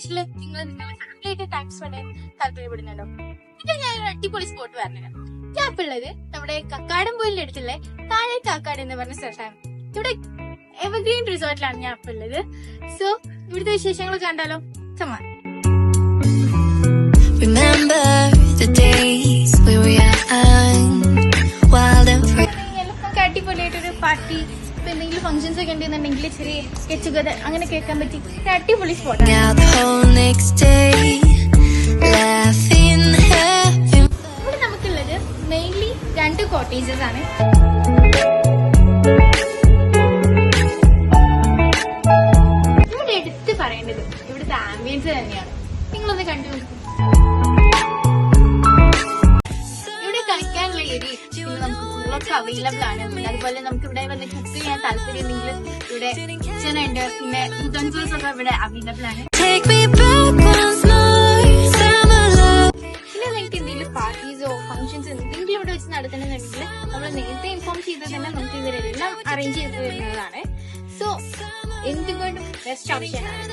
വെക്കേഷനിൽ നിങ്ങൾ നിങ്ങളുടെ ഫാമിലിയായിട്ട് ടൈം സ്പെൻഡ് ചെയ്യാൻ താല്പര്യപ്പെടുന്നുണ്ടോ? ഇപ്പൊ ഞാൻ ഒരു അടിപൊളി സ്പോട്ട് പറഞ്ഞുതരാം. ഞാൻ ഉള്ളത് നമ്മുടെ കക്കാടം പോയിന്റെ അടുത്തുള്ള താഴെ കാക്കാട് എന്ന് പറഞ്ഞ സ്ഥലത്താണ്. ഇവിടെ എവർഗ്രീൻ റിസോർട്ടിലാണ് ഞാൻ ഉള്ളത്. സോ ഇവിടുത്തെ വിശേഷങ്ങൾ കണ്ടാലോ? Zaman Remember the days we were young, wild and free. നമുക്ക് അടിപൊളിയായിട്ടൊരു പാർട്ടി ഇപ്പൊ എന്തെങ്കിലും ഫംഗ്ഷൻസ് ഒക്കെ ഉണ്ടെന്നുണ്ടെങ്കിൽ ചെറിയ ഗെറ്റ് ടുഗദർ അങ്ങനെ കേൾക്കാൻ പറ്റി. അടിപൊളി സ്പോട്ടാണ് ഇവിടെ നമുക്കുള്ളത് മെയിൻലി രണ്ട് കോട്ടേജസ് ആണ്. ഇവിടെ എടുത്ത് പറയേണ്ടത് ഇവിടുത്തെ ആംബിയൻസ് തന്നെയാണ്. നിങ്ങളൊന്ന് കണ്ടു നോക്കൂ പൂളൊക്കെ അവൈലബിൾ ആണ്. അതുപോലെ നമുക്ക് ഇവിടെ വന്ന് കുക്ക് ചെയ്യാൻ താല്പര്യമുണ്ടെങ്കിൽ ഇവിടെ കിച്ചൺ ഉണ്ട് പിന്നെ യൂട്ടൻസിൽസ് ഒക്കെ ഇവിടെ അവൈലബിൾ ആണ്. പാർട്ടീസോ ഫംഗ്ഷൻസ് എന്തെങ്കിലും ഇവിടെ വെച്ച് നടത്തണമെന്നുണ്ടെങ്കിൽ നമ്മൾ നേരത്തെ ഇൻഫോം ചെയ്ത് തന്നെ നമുക്ക് ഇവരെല്ലാം അറേഞ്ച് ചെയ്ത് തരുന്നതാണ്. സോ എന്തുകൊണ്ടും ബെസ്റ്റ് ഓപ്ഷൻ ആണ്.